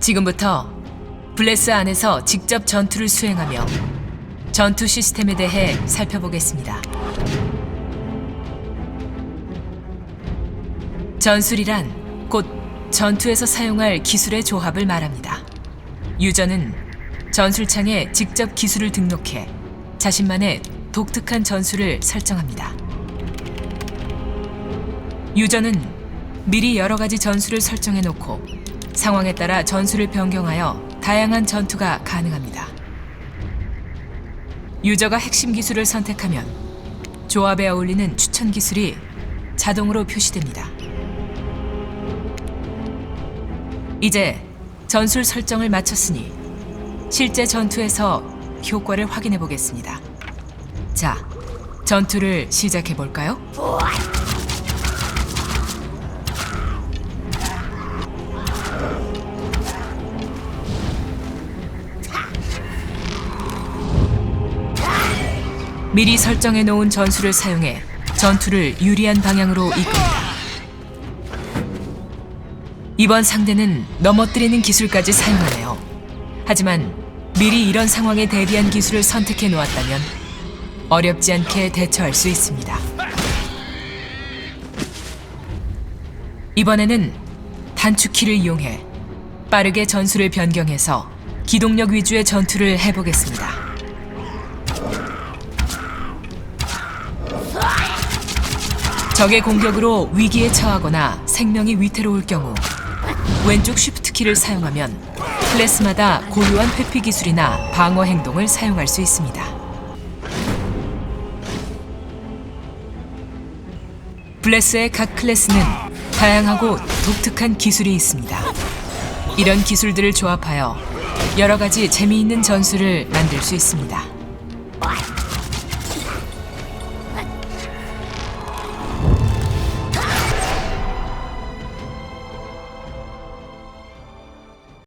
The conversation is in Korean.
지금부터 블레스 안에서 직접 전투를 수행하며 전투 시스템에 대해 살펴보겠습니다. 전술이란 곧 전투에서 사용할 기술의 조합을 말합니다. 유저는 전술창에 직접 기술을 등록해 자신만의 독특한 전술을 설정합니다. 유저는 미리 여러 가지 전술을 설정해 놓고 상황에 따라 전술을 변경하여 다양한 전투가 가능합니다. 유저가 핵심 기술을 선택하면 조합에 어울리는 추천 기술이 자동으로 표시됩니다. 이제 전술 설정을 마쳤으니 실제 전투에서 효과를 확인해 보겠습니다. 자, 전투를 시작해 볼까요? 미리 설정해 놓은 전술을 사용해 전투를 유리한 방향으로 이끕니다. 이번 상대는 넘어뜨리는 기술까지 사용하네요. 하지만 미리 이런 상황에 대비한 기술을 선택해 놓았다면 어렵지 않게 대처할 수 있습니다. 이번에는 단축키를 이용해 빠르게 전술을 변경해서 기동력 위주의 전투를 해보겠습니다. 적의 공격으로 위기에 처하거나 생명이 위태로울 경우 왼쪽 쉬프트 키를 사용하면 클래스마다 고유한 회피 기술이나 방어 행동을 사용할 수 있습니다. 블레스의 각 클래스는 다양하고 독특한 기술이 있습니다. 이런 기술들을 조합하여 여러 가지 재미있는 전술을 만들 수 있습니다.